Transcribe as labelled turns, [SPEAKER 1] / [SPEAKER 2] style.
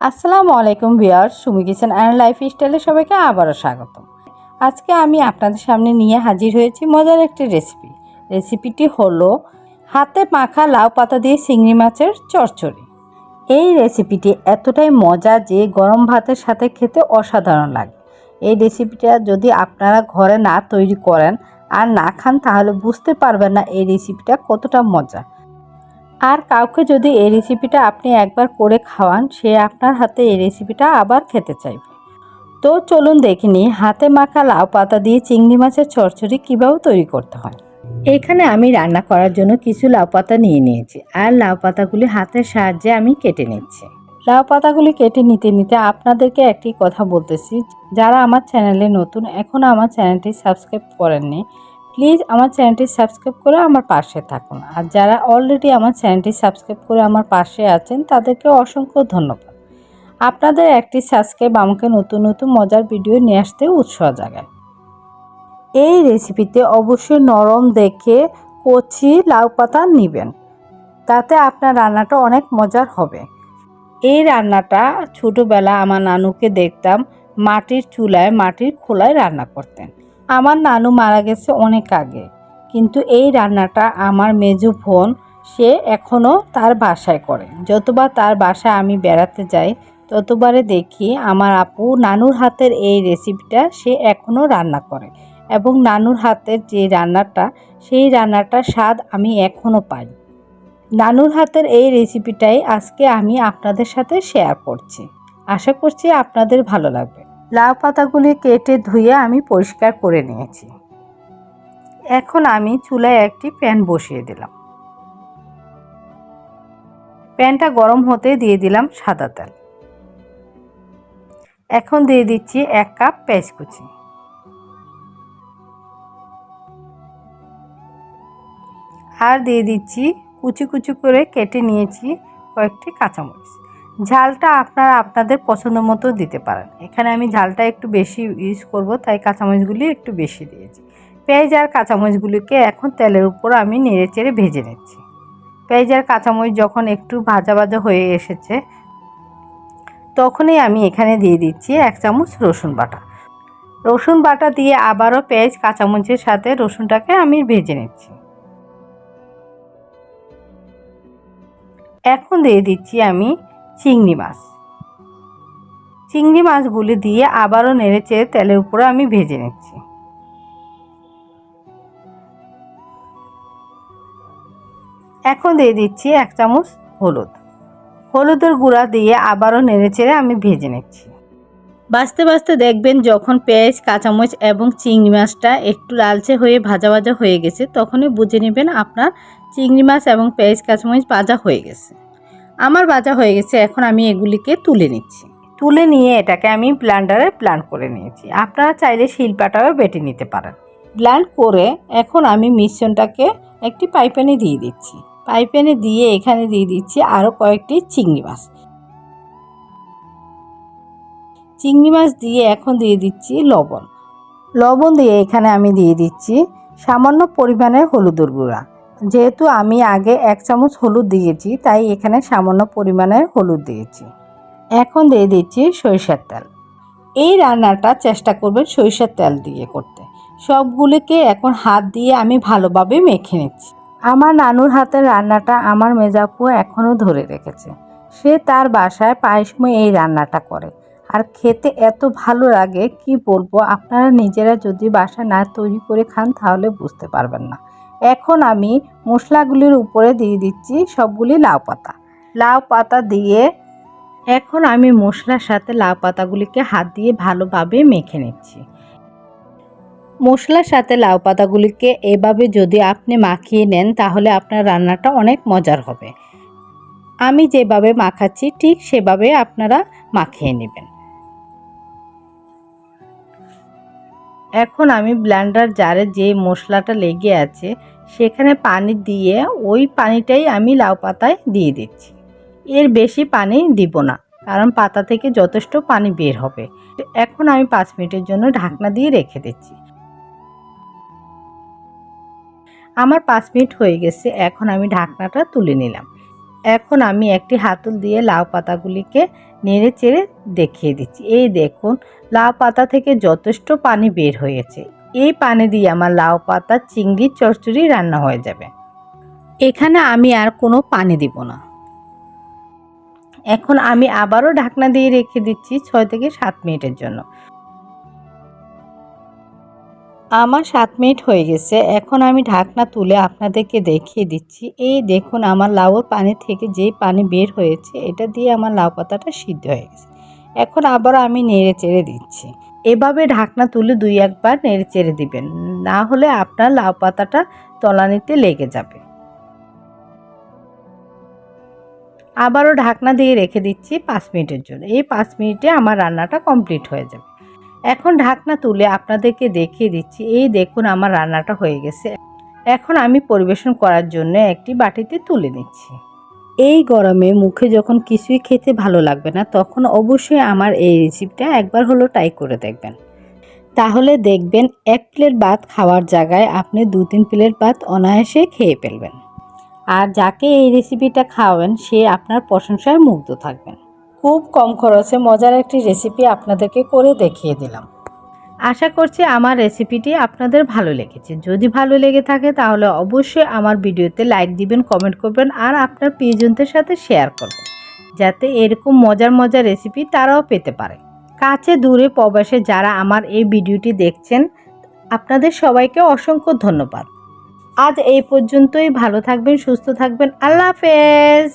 [SPEAKER 1] আসসালামু আলাইকুম viewers, Sumi kitchen and life স্টাইলে সবাইকে আবারও স্বাগত আজকে আমি আপনাদের সামনে নিয়ে হাজির হয়েছি মজার একটি রেসিপি। রেসিপিটি হলো হাতে মাখা লাউ পাতা দিয়ে চিংড়ি মাছের চচ্চড়ি। এই রেসিপিটি এতটাই মজা যে গরম ভাতের সাথে খেতে অসাধারণ লাগে। এই রেসিপিটা যদি আপনারা ঘরে না তৈরি করেন আর না খান, তাহলে বুঝতে পারবেন না এই রেসিপিটা কতটা মজা। আর কাউকে যদি এই রেসিপিটা আপনি একবার করে খাওয়ান, সে আপনার হাতে এই রেসিপিটা আবার খেতে চাইবে। তো চলুন দেখে নিই, হাতে মাখা লাউ পাতা দিয়ে চিংড়ি মাছের চচ্চড়ি কীভাবে তৈরি করতে হয়। এখানে আমি রান্না করার জন্য কিছু লাউ পাতা নিয়ে নিয়েছি, আর লাউ পাতাগুলি হাতের সাহায্যে আমি কেটে নিচ্ছি। লাউ পাতাগুলি কেটে নিতে নিতে আপনাদেরকে একটি কথা বলতেছি, যারা আমার চ্যানেলে নতুন, এখনও আমার চ্যানেলটি সাবস্ক্রাইব করেননি প্লিজ আমার চ্যানেলটি সাবস্ক্রাইব করে আমার পাশে থাকুন। আর যারা অলরেডি আমার চ্যানেলটি সাবস্ক্রাইব করে আমার পাশে আছেন, তাদেরকে অসংখ্য ধন্যবাদ। আপনাদের একটি সাবস্ক্রাইব আমাকে নতুন নতুন মজার ভিডিও নিয়ে আসতে উৎসাহ জাগায়। এই রেসিপিতে অবশ্যই নরম দেখে কচি লাউ পাতা নেবেন। তাতে আপনার রান্নাটা অনেক মজার হবে। এই রান্নাটা ছোটোবেলা আমার নানুকে দেখতাম মাটির চুলায় মাটির খোলায় রান্না করতেন। আমার নানু মারা গেছে অনেক আগে। কিন্তু এই রান্নাটা আমার মেজো বোন, সে এখনও তার বাসায় করে। যতবার তার বাসায় আমি বেড়াতে যাই, ততবারে দেখি আমার আপু নানুর হাতের এই রেসিপিটা সে এখনও রান্না করে এবং নানুর হাতের যে রান্নাটা, সেই রান্নাটার স্বাদ আমি এখনও পাই। নানুর হাতের এই রেসিপিটাই আজকে আমি আপনাদের সাথে শেয়ার করছি। আশা করছি আপনাদের ভালো লাগবে। লাউ পাতাগুলি কেটে ধুয়ে আমি পরিষ্কার করে নিয়েছি। এখন আমি চুলায় একটি প্যান বসিয়ে দিলাম। প্যানটা গরম হতে দিয়ে দিলাম সাদা তেল। এখন দিয়ে দিচ্ছি এক কাপ পেঁয়াজ কুচি। আর দিয়ে দিচ্ছি কুচি কুচি করে কেটে নিয়েছি কয়েকটি কাঁচামরিচ। ঝালটা আপনারা আপনাদের পছন্দ মতো দিতে পারেন। এখানে আমি ঝালটা একটু বেশি ইউজ করব, তাই কাঁচামরিচগুলি একটু বেশি দিয়েছি। পেঁয়াজ আর কাঁচামরিচগুলিকে এখন তেলের উপর আমি নেড়ে চেড়ে ভেজে নিচ্ছি। পেঁয়াজ আর কাঁচামরিচ যখন একটু ভাজা ভাজা হয়ে এসেছে, তখনই আমি এখানে দিয়ে দিচ্ছি এক চামচ রসুন বাটা। রসুন বাটা দিয়ে আবারও পেঁয়াজ, কাঁচামরিচের সাথে রসুনটাকে আমি ভেজে নিচ্ছি। এখন দিয়ে দিচ্ছি আমি চিংড়ি মাছ। চিংড়ি মাছগুলি দিয়ে আবারও নেড়েচে তেলের উপরে আমি ভেজে নিচ্ছি। এখন দিয়ে দিচ্ছি এক চামচ হলুদ। হলুদের গুঁড়া দিয়ে আবারও নেড়েচেড়ে আমি ভেজে নিচ্ছি। বাঁচতে বাঁচতে দেখবেন যখন পেঁয়াজ, কাঁচামরিচ এবং চিংড়ি মাছটা একটু লালচে হয়ে ভাজা ভাজা হয়ে গেছে, তখনই বুঝে নেবেন আপনার চিংড়ি মাছ এবং পেঁয়াজ, কাঁচামরিচ ভাজা হয়ে গেছে। আমার ভাজা হয়ে গেছে, এখন আমি এগুলিকে তুলে নিচ্ছি। তুলে নিয়ে এটাকে আমি ব্লান্ডারে প্ল্যান করে নিয়েছি। আপনারা চাইলে শিল্পাটাও বেটে নিতে পারেন। ব্ল্যান্ড করে এখন আমি মিশ্রণটাকে একটি পাইপ্যানে দিয়ে দিচ্ছি। পাইপ্যানে দিয়ে এখানে দিয়ে দিচ্ছি আরও কয়েকটি চিংড়ি মাছ। চিংড়ি মাছ দিয়ে এখন দিয়ে দিচ্ছি লবণ। লবণ দিয়ে এখানে আমি দিয়ে দিচ্ছি সামান্য পরিমাণে হলুদের গুঁড়া। যেহেতু আমি আগে এক চামচ হলুদ দিয়েছি, তাই এখানে সামান্য পরিমাণের হলুদ দিয়েছি। এখন দিয়ে দিচ্ছি সরিষার তেল। এই রান্নাটা চেষ্টা করবেন সরিষার তেল দিয়ে করতে। সবগুলিকে এখন হাত দিয়ে আমি ভালোভাবে মেখে নিচ্ছি। আমার নানুর হাতের রান্নাটা আমার মেজাপু এখনও ধরে রেখেছে। সে তার বাসায় প্রায় সময় এই রান্নাটা করে। আর খেতে এত ভালো লাগে, কি বলব? আপনারা নিজেরা যদি বাসা না তৈরি করে খান, তাহলে বুঝতে পারবেন না। এখন আমি মশলাগুলির উপরে দিয়ে দিচ্ছি সবগুলি লাউ পাতা। লাউ পাতা দিয়ে এখন আমি মশলার সাথে লাউ পাতাগুলিকে হাত দিয়ে ভালোভাবে মেখে নিচ্ছি। মশলার সাথে লাউ পাতাগুলিকে এভাবে যদি আপনি মাখিয়ে নেন, তাহলে আপনার রান্নাটা অনেক মজার হবে। আমি যেভাবে মাখাচ্ছি, ঠিক সেভাবে আপনারা মাখিয়ে নেবেন। এখন আমি ব্ল্যান্ডার জারে যে মশলাটা লেগে আছে, সেখানে পানি দিয়ে ওই পানিটাই আমি লাউ পাতায় দিয়ে দিচ্ছি। এর বেশি পানি দিব না, কারণ পাতা থেকে যথেষ্ট পানি বের হবে। এখন আমি পাঁচ মিনিটের জন্য ঢাকনা দিয়ে রেখে দিচ্ছি। আমার পাঁচ মিনিট হয়ে গেছে, এখন আমি ঢাকনাটা তুলে নিলাম। এখন আমি একটি হাতল দিয়ে লাউ পাতাগুলিকে নেড়ে চেড়ে দেখিয়ে দিচ্ছি। এই দেখুন, লাউ পাতা থেকে যথেষ্ট পানি বের হয়েছে। এই পানি দিয়ে আমার লাউ পাতা চিংড়ির চচ্চড়ি রান্না হয়ে যাবে। এখানে আমি আর কোনো পানি দিব না। এখন আমি আবারও ঢাকনা দিয়ে রেখে দিচ্ছি ছয় থেকে সাত মিনিটের জন্য। আমার সাত মিনিট হয়ে গেছে, এখন আমি ঢাকনা তুলে আপনাদেরকে দেখিয়ে দিচ্ছি। এই দেখুন, আমার লাউর পানি থেকে যেই পানি বের হয়েছে, এটা দিয়ে আমার লাউ পাতাটা সিদ্ধ হয়ে গেছে। এখন আবার আমি নেড়ে চেড়ে দিচ্ছি। এভাবে ঢাকনা তুলে দুই একবার নেড়ে চেড়ে দিবেন, না হলে আপনার লাউ পাতাটা তলানিতে লেগে যাবে। আবারও ঢাকনা দিয়ে রেখে দিচ্ছি পাঁচ মিনিটের জন্য। এই পাঁচ মিনিটে আমার রান্নাটা কমপ্লিট হয়ে যাবে। এখন ঢাকনা তুলে আপনাদেরকে দেখিয়ে দিচ্ছি, এই দেখুন আমার রান্নাটা হয়ে গেছে। এখন আমি পরিবেশন করার জন্য একটি বাটিতে তুলে নিচ্ছি। এই গরমে মুখে যখন কিছুই খেতে ভালো লাগবে না, তখন অবশ্যই আমার এই রেসিপিটা একবার হলো ট্রাই করে দেখবেন। তাহলে দেখবেন এক প্লেট ভাত খাওয়ার জায়গায় আপনি দু তিন প্লেট ভাত অনায়াসে খেয়ে ফেলবেন। আর যাকে এই রেসিপিটা খাওয়াবেন, সে আপনার প্রশংসায় মুগ্ধ থাকবেন। খুব কম খরচে মজার একটি রেসিপি আপনাদেরকে করে দেখিয়ে দিলাম। আশা করছি আমার রেসিপিটি আপনাদের ভালো লেগেছে। যদি ভালো লেগে থাকে তাহলে অবশ্যই আমার ভিডিওতে লাইক দিবেন কমেন্ট করবেন আর আপনার প্রিয়জনদের সাথে শেয়ার করবেন, যাতে এরকম মজার মজার রেসিপি তারাও পেতে পারে। কাছে দূরে প্রবাসে যারা আমার এই ভিডিওটি দেখছেন, আপনাদের সবাইকে অসংখ্য ধন্যবাদ। আজ এই পর্যন্তই। ভালো থাকবেন, সুস্থ থাকবেন। আল্লাহ হাফেজ!